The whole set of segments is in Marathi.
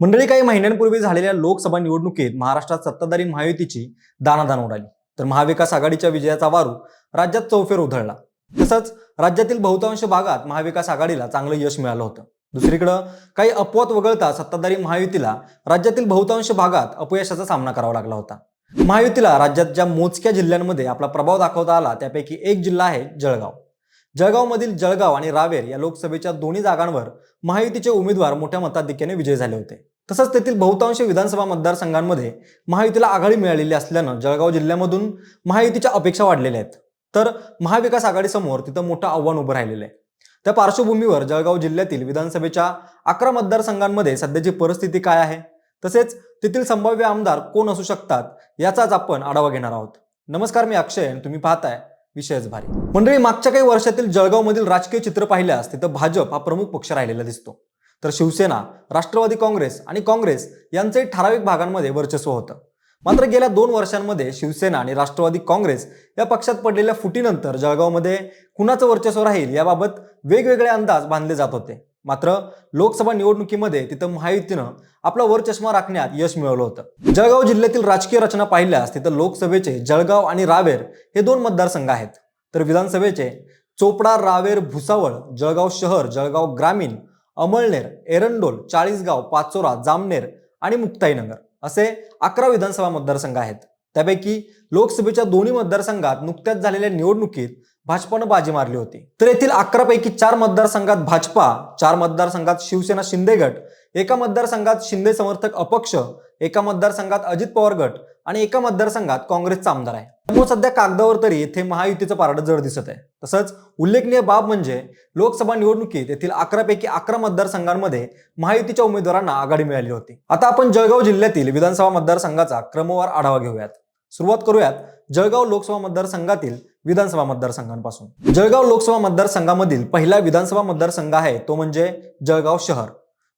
मंडळी काही महिन्यांपूर्वी झालेल्या लोकसभा निवडणुकीत महाराष्ट्रात सत्ताधारी महायुतीची दानादान उडाली. तर महाविकास आघाडीच्या विजयाचा वारू राज्यात चौफेर उधळला. तसंच राज्यातील बहुतांश भागात महाविकास आघाडीला चांगलं यश मिळालं होतं. दुसरीकडं काही अपवाद वगळता सत्ताधारी महायुतीला राज्यातील बहुतांश भागात अपयशाचा सामना करावा लागला होता. महायुतीला राज्यात ज्या मोजक्या जिल्ह्यांमध्ये आपला प्रभाव दाखवता आला त्यापैकी एक जिल्हा आहे जळगाव. जळगावमधील जळगाव आणि रावेर या लोकसभेच्या दोन्ही जागांवर महायुतीचे उमेदवार मोठ्या मताधिक्याने विजय झाले होते. तसंच तेथील बहुतांश विधानसभा मतदारसंघांमध्ये महायुतीला आघाडी मिळालेली असल्यानं जळगाव जिल्ह्यामधून महायुतीच्या अपेक्षा वाढलेल्या आहेत. तर महाविकास आघाडीसमोर तिथं मोठं आव्हान उभं राहिलेलं आहे. त्या पार्श्वभूमीवर जळगाव जिल्ह्यातील विधानसभेच्या अकरा मतदारसंघांमध्ये सध्याची परिस्थिती काय आहे? तसेच तेथील संभाव्य आमदार कोण असू शकतात? याचाच आपण आढावा घेणार आहोत. नमस्कार मी अक्षय तुम्ही पाहताय विषयच भारी. मंडळी मागच्या काही वर्षातील जळगावमधील राजकीय चित्र पाहिल्यास तिथं भाजप हा प्रमुख पक्ष राहिलेला दिसतो. तर शिवसेना राष्ट्रवादी काँग्रेस आणि काँग्रेस यांचंही ठराविक भागांमध्ये वर्चस्व होतं. मात्र गेल्या दोन वर्षांमध्ये शिवसेना आणि राष्ट्रवादी काँग्रेस या पक्षात पडलेल्या फुटीनंतर जळगावमध्ये कुणाचं वर्चस्व राहील याबाबत वेगवेगळे अंदाज बांधले जात होते. मात्र लोकसभा निवडणुकीमध्ये तिथं महायुतीनं आपला वरचष्मा राखण्यात यश मिळवलं होतं. जळगाव जिल्ह्यातील राजकीय रचना पाहिल्यास तिथं लोकसभेचे जळगाव आणि रावेर हे दोन मतदारसंघ आहेत. तर विधानसभेचे चोपडा रावेर भुसावळ जळगाव शहर जळगाव ग्रामीण अमळनेर एरंडोल चाळीसगाव पाचोरा जामनेर आणि मुक्ताईनगर असे अकरा विधानसभा मतदारसंघ आहेत. त्यापैकी लोकसभेच्या दोन्ही मतदारसंघात नुकत्याच झालेल्या निवडणुकीत भाजपानं बाजी मारली होती. तर येथील अकरापैकी चार मतदारसंघात भाजपा चार मतदारसंघात शिवसेना शिंदे गट एका मतदारसंघात शिंदे समर्थक अपक्ष एका मतदारसंघात अजित पवार गट आणि एका मतदारसंघात काँग्रेसचा आमदार आहे. त्यामुळे सध्या कागदावर तरी येथे महायुतीचं पारडं जड दिसत आहे. तसंच उल्लेखनीय बाब म्हणजे लोकसभा निवडणुकीत येथील अकरापैकी अकरा मतदारसंघांमध्ये महायुतीच्या उमेदवारांना आघाडी मिळाली होती. आता आपण जळगाव जिल्ह्यातील विधानसभा मतदारसंघाचा क्रमवार आढावा घेऊयात. सुरुवात करूयात जळगाव लोकसभा मतदारसंघातील विधानसभा मतदारसंघांपासून. जळगाव लोकसभा मतदारसंघामधील पहिला विधानसभा मतदारसंघ आहे तो म्हणजे जळगाव शहर.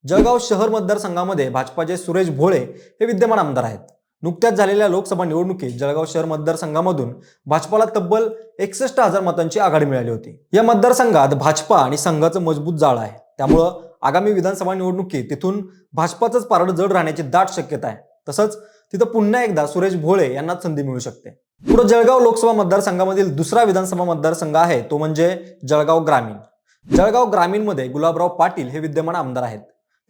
जळगाव शहर मतदारसंघामध्ये भाजपाचे सुरेश भोळे हे विद्यमान आमदार आहेत. नुकत्याच झालेल्या लोकसभा निवडणुकीत जळगाव शहर मतदारसंघामधून भाजपाला तब्बल एकसष्ट हजार मतांची आघाडी मिळाली होती. या मतदारसंघात भाजपा आणि संघाचं मजबूत जाळ आहे. त्यामुळं आगामी विधानसभा निवडणुकीत तिथून भाजपाचंच पारड जड राहण्याची दाट शक्यता आहे. तसंच तिथं पुन्हा एकदा सुरेश भोळे यांनाच संधी मिळू शकते. पुढे जळगाव लोकसभा मतदारसंघामधील दुसरा विधानसभा मतदारसंघ आहे तो म्हणजे जळगाव ग्रामीण. जळगाव ग्रामीणमध्ये गुलाबराव पाटील हे विद्यमान आमदार आहेत.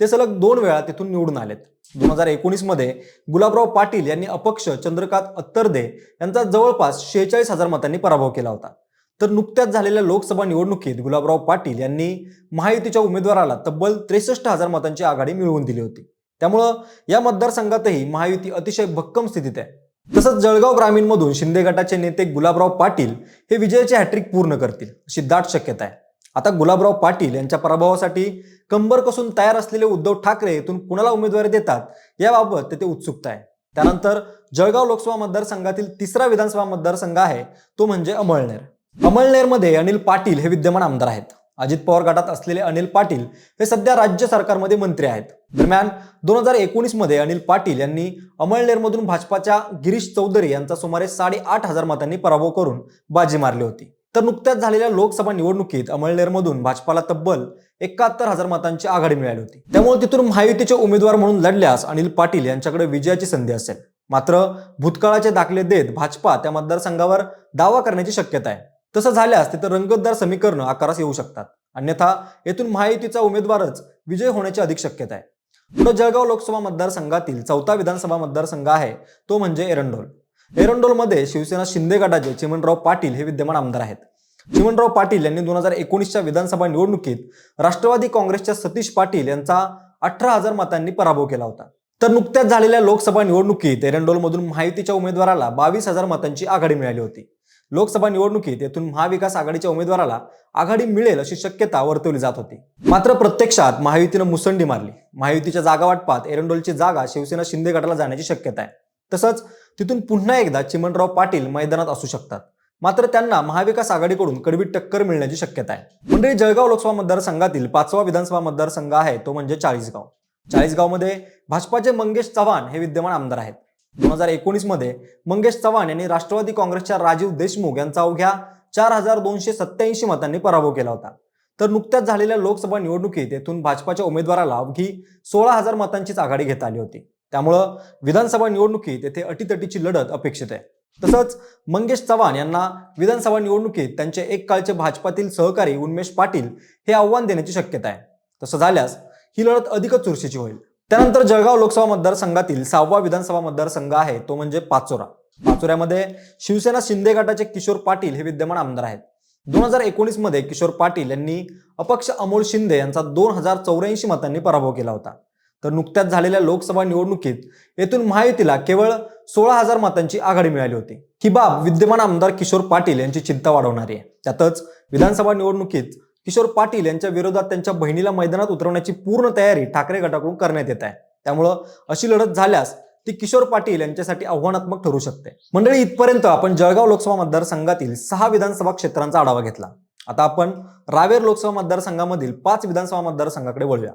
ते सलग दोन वेळा तिथून निवडून आलेत. दोन हजार एकोणीसमध्ये गुलाबराव पाटील यांनी अपक्ष चंद्रकांत अत्तरदे यांचा जवळपास शेहेचाळीस हजार मतांनी पराभव केला होता. तर नुकत्याच झालेल्या लोकसभा निवडणुकीत गुलाबराव पाटील यांनी महायुतीच्या उमेदवाराला तब्बल त्रेसष्ट हजार मतांची आघाडी मिळवून दिली होती. त्यामुळं या मतदारसंघातही महायुती अतिशय भक्कम स्थितीत आहे. तसंच जळगाव ग्रामीणमधून शिंदे गटाचे नेते गुलाबराव पाटील हे विजयाची हॅट्रिक पूर्ण करतील अशी दाट शक्यता आहे. आता गुलाबराव पाटील यांच्या पराभवासाठी कंबर कसून तयार असलेले उद्धव ठाकरे येथून कुणाला उमेदवारी देतात याबाबत तेथे उत्सुकता आहे. त्यानंतर जळगाव लोकसभा मतदारसंघातील तिसरा विधानसभा मतदारसंघ आहे तो म्हणजे अमळनेर. अमळनेरमध्ये अनिल पाटील हे विद्यमान आमदार आहेत. अजित पवार गटात असलेले अनिल पाटील हे सध्या राज्य सरकारमध्ये मंत्री आहेत. दरम्यान दोन हजार एकोणीसमध्ये अनिल पाटील यांनी अमळनेरमधून भाजपाच्या गिरीश चौधरी यांचा सुमारे साडेआठ हजार मतांनी पराभव करून बाजी मारली होती. तर नुकत्याच झालेल्या लोकसभा निवडणुकीत अमळनेरमधून भाजपाला तब्बल एकाहत्तर हजार मतांची आघाडी मिळाली होती. त्यामुळे तिथून महायुतीचे उमेदवार म्हणून लढल्यास अनिल पाटील यांच्याकडे विजयाची संधी असेल. मात्र भूतकाळाचे दाखले देत भाजपा त्या मतदारसंघावर दावा करण्याची शक्यता आहे. तसं झाल्यास तिथं रंगतदार समीकरणं आकारास येऊ शकतात. अन्यथा येथून महायुतीचा उमेदवारच विजय होण्याची अधिक शक्यता आहे. पुढे जळगाव लोकसभा मतदारसंघातील चौथा विधानसभा मतदारसंघ आहे तो म्हणजे एरंडोल. एरंडोलमध्ये शिवसेना शिंदे गटाचे चिमणराव पाटील हे विद्यमान आमदार आहेत. चिमणराव पाटील यांनी दोन हजार एकोणीसच्या विधानसभा निवडणुकीत राष्ट्रवादी काँग्रेसच्या सतीश पाटील यांचा अठरा हजार मतांनी पराभव केला होता. तर नुकत्याच झालेल्या लोकसभा निवडणुकीत एरंडोलमधून महायुतीच्या उमेदवाराला बावीस हजार मतांची आघाडी मिळाली होती. लोकसभा निवडणुकीत येथून महाविकास आघाडीच्या उमेदवाराला आघाडी मिळेल अशी शक्यता वर्तवली जात होती. मात्र प्रत्यक्षात महायुतीनं मुसंडी मारली. महायुतीच्या जागा वाटपात एरंडोलची जागा शिवसेना शिंदे गटाला जाण्याची शक्यता आहे. तसंच तिथून पुन्हा एकदा चिमणराव पाटील मैदानात असू शकतात. मात्र त्यांना महाविकास आघाडीकडून कडवी टक्कर मिळण्याची शक्यता आहे. मंडळी जळगाव लोकसभा मतदारसंघातील पाचवा विधानसभा मतदारसंघ आहे तो म्हणजे चाळीसगाव. चाळीसगावमध्ये भाजपाचे मंगेश चव्हाण हे विद्यमान आमदार आहेत. दोन हजार एकोणीसमध्ये मंगेश चव्हाण यांनी राष्ट्रवादी काँग्रेसच्या राजीव देशमुख यांचा अवघ्या चार हजार दोनशे सत्याऐंशी मतांनी पराभव केला होता. तर नुकत्याच झालेल्या लोकसभा निवडणुकीत येथून भाजपाच्या उमेदवाराला अवघी सोळा हजार मतांचीच आघाडी घेता आली होती. त्यामुळं विधानसभा निवडणुकीत येथे अटीतटीची लढत अपेक्षित आहे. तसंच मंगेश चव्हाण यांना विधानसभा निवडणुकीत त्यांचे एक काळचे भाजपातील सहकारी उन्मेश पाटील हे आव्हान देण्याची शक्यता आहे. तसं झाल्यास ही लढत अधिकच चुरशीची होईल. त्यानंतर जळगाव लोकसभा मतदारसंघातील सहावा विधानसभा मतदारसंघ आहे तो म्हणजे पाचोरा. पाचोऱ्यामध्ये शिवसेना शिंदे गटाचे किशोर पाटील हे विद्यमान आमदार आहेत. दोन हजार एकोणीसमध्ये किशोर पाटील यांनी अपक्ष अमोल शिंदे यांचा दोन हजार चौऱ्याऐंशी मतांनी पराभव केला होता. तर नुकत्याच झालेल्या लोकसभा निवडणुकीत येथून महायुतीला केवळ सोळा हजार मतांची आघाडी मिळाली होती. ही बाब विद्यमान आमदार किशोर पाटील यांची चिंता वाढवणारी आहे. त्यातच विधानसभा निवडणुकीत किशोर पाटील यांच्या विरोधात त्यांच्या बहिणीला मैदानात उतरवण्याची पूर्ण तयारी ठाकरे गटाकडून करण्यात येत आहे. त्यामुळं अशी लढत झाल्यास ती किशोर पाटील यांच्यासाठी आव्हानात्मक ठरू शकते. मंडळी इथपर्यंत आपण जळगाव लोकसभा मतदारसंघातील सहा विधानसभा क्षेत्रांचा आढावा घेतला. आता आपण रावेर लोकसभा मतदारसंघामधील पाच विधानसभा मतदारसंघाकडे वळूया.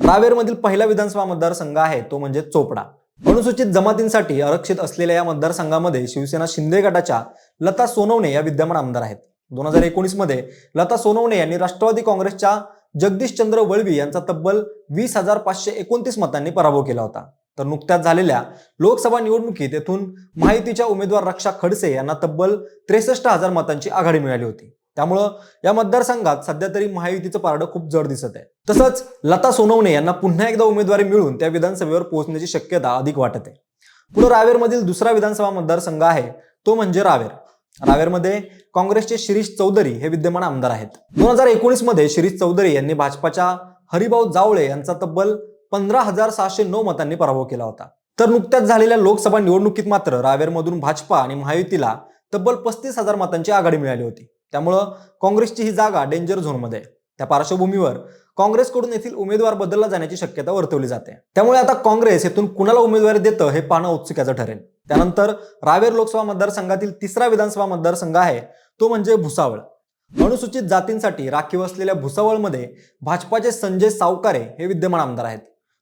रावेरमधील पहिला विधानसभा मतदारसंघ आहे तो म्हणजे चोपडा. अनुसूचित जमातींसाठी आरक्षित असलेल्या या मतदारसंघामध्ये शिवसेना शिंदे गटाच्या लता सोनवणे या विद्यमान आमदार आहेत. दोन हजार एकोणीसमध्ये लता सोनवणे यांनी राष्ट्रवादी काँग्रेसच्या जगदीशचंद्र वळवी यांचा तब्बल वीस हजार पाचशे एकोणतीस मतांनी पराभव केला होता. तर नुकत्याच झालेल्या लोकसभा निवडणुकीत येथून माहितीच्या उमेदवार रक्षा खडसे यांना तब्बल त्रेसष्ट हजार मतांची आघाडी मिळाली होती. त्यामुळं या मतदारसंघात सध्या तरी महायुतीचं पारडं खूप जड दिसत आहे. तसंच लता सोनवणे यांना पुन्हा एकदा उमेदवारी मिळून त्या विधानसभेवर पोहोचण्याची शक्यता अधिक वाटत आहे. पुढे रावेरमधील दुसरा विधानसभा मतदारसंघ आहे तो म्हणजे रावेर. रावेरमध्ये काँग्रेसचे शिरीष चौधरी हे विद्यमान आमदार आहेत. दोन हजार एकोणीसमध्ये शिरीष चौधरी यांनी भाजपाच्या हरिभाऊ जावळे यांचा तब्बल पंधरा हजार सहाशे नऊ मतांनी पराभव केला होता. तर नुकत्याच झालेल्या लोकसभा निवडणुकीत मात्र रावेरमधून भाजपा आणि महायुतीला तब्बल पस्तीस हजार मतांची आघाडी मिळाली होती. त्यामुळं काँग्रेसची ही जागा डेंजर झोनमध्ये आहे. त्या पार्श्वभूमीवर काँग्रेसकडून येथील उमेदवार बदलला जाण्याची शक्यता वर्तवली जाते. त्यामुळे आता काँग्रेस येथून कुणाला उमेदवारी देतं हे पाहणं औत्सुक्याचं ठरेल. त्यानंतर रावेर लोकसभा मतदारसंघातील तिसरा विधानसभा मतदारसंघ आहे तो म्हणजे भुसावळ. अनुसूचित जातींसाठी राखीव असलेल्या भुसावळमध्ये भाजपाचे संजय सावकारे हे विद्यमान आमदार आहेत.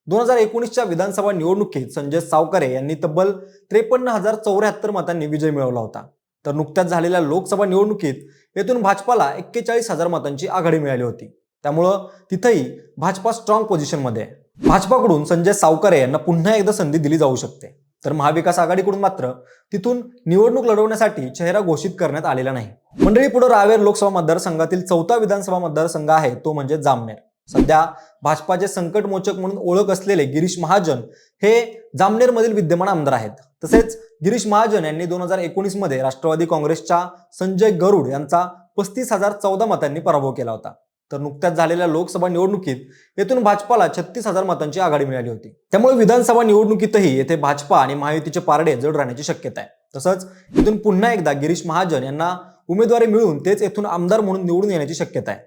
दोन हजार एकोणीसच्या विधानसभा निवडणुकीत संजय सावकारे यांनी तब्बल त्रेपन्न हजार चौऱ्याहत्तर मतांनी विजय मिळवला होता. तर नुकत्याच झालेल्या लोकसभा निवडणुकीत येथून भाजपाला एक्केचाळीस हजार मतांची आघाडी मिळाली होती. त्यामुळं तिथंही भाजपा स्ट्रॉंग पोझिशनमध्ये आहे. भाजपाकडून संजय सावकारे यांना पुन्हा एकदा संधी दिली जाऊ शकते. तर महाविकास आघाडीकडून मात्र तिथून निवडणूक लढवण्यासाठी चेहरा घोषित करण्यात आलेला नाही. मंडळी पुढे रावेर लोकसभा मतदारसंघातील चौथा विधानसभा मतदारसंघ आहे तो म्हणजे जामनेर. सध्या भाजपाचे संकटमोचक म्हणून ओळख असलेले गिरीश महाजन हे जामनेरमधील विद्यमान आमदार आहेत. तसेच गिरीश महाजन यांनी दोन हजार एकोणीसमध्ये राष्ट्रवादी काँग्रेसच्या संजय गरुड यांचा पस्तीस हजार चौदा मतांनी पराभव केला होता. तर नुकत्याच झालेल्या लोकसभा निवडणुकीत येथून भाजपाला छत्तीस हजार मतांची आघाडी मिळाली होती. त्यामुळे विधानसभा निवडणुकीतही येथे भाजपा आणि महायुतीचे पारडे जड राहण्याची शक्यता आहे. तसंच इथून पुन्हा एकदा गिरीश महाजन यांना उमेदवारी मिळून तेच येथून आमदार म्हणून निवडून येण्याची शक्यता आहे.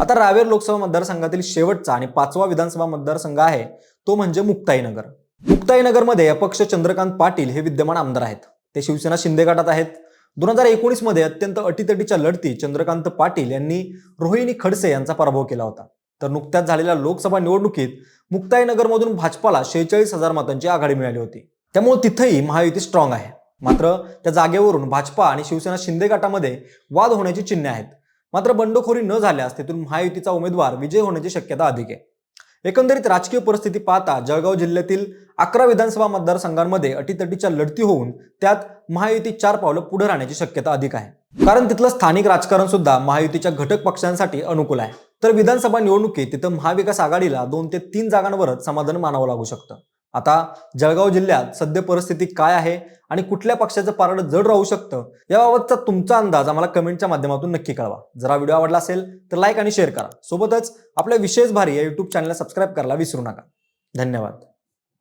आता रावेर लोकसभा मतदारसंघातील शेवटचा आणि पाचवा विधानसभा मतदारसंघ आहे तो म्हणजे मुक्ताईनगर. मुक्ताईनगरमध्ये अपक्ष चंद्रकांत पाटील हे विद्यमान आमदार आहेत. ते शिवसेना शिंदे गटात आहेत. दोन हजार एकोणीसमध्ये अत्यंत अटीतटीच्या लढती चंद्रकांत पाटील यांनी रोहिणी खडसे यांचा पराभव केला होता. तर नुकत्याच झालेल्या लोकसभा निवडणुकीत मुक्ताईनगरमधून भाजपाला शेहेचाळीस हजार मतांची आघाडी मिळाली होती. त्यामुळे तिथंही महायुती स्ट्रॉंग आहे. मात्र त्या जागेवरून भाजपा आणि शिवसेना शिंदे गटामध्ये वाद होण्याची चिन्हे आहेत. मात्र बंडखोरी न झाल्यास तिथून महायुतीचा उमेदवार विजय होण्याची शक्यता अधिक आहे. एकंदरीत राजकीय परिस्थिती पाहता जळगाव जिल्ह्यातील अकरा विधानसभा मतदारसंघांमध्ये अटीतटीच्या लढती होऊन त्यात महायुती चार पावलं पुढे राहण्याची शक्यता अधिक आहे. कारण तिथलं स्थानिक राजकारण सुद्धा महायुतीच्या घटक पक्षांसाठी अनुकूल आहे. तर विधानसभा निवडणुकीत तिथं महाविकास आघाडीला दोन ते तीन जागांवरच समाधान मानावं लागू शकतं. आता जळगाव जिल्ह्यात सध्या परिस्थिती काय आहे आणि कुठल्या पक्षाचं पारडं जड राहू शकतं याबाबतचा तुमचा अंदाज आम्हाला कमेंटच्या माध्यमातून नक्की कळवा. जर हा व्हिडिओ आवडला असेल तर लाईक आणि शेअर करा. सोबतच आपल्या विशेष भारी या युट्यूब चॅनलला सबस्क्राईब करायला विसरू नका. धन्यवाद.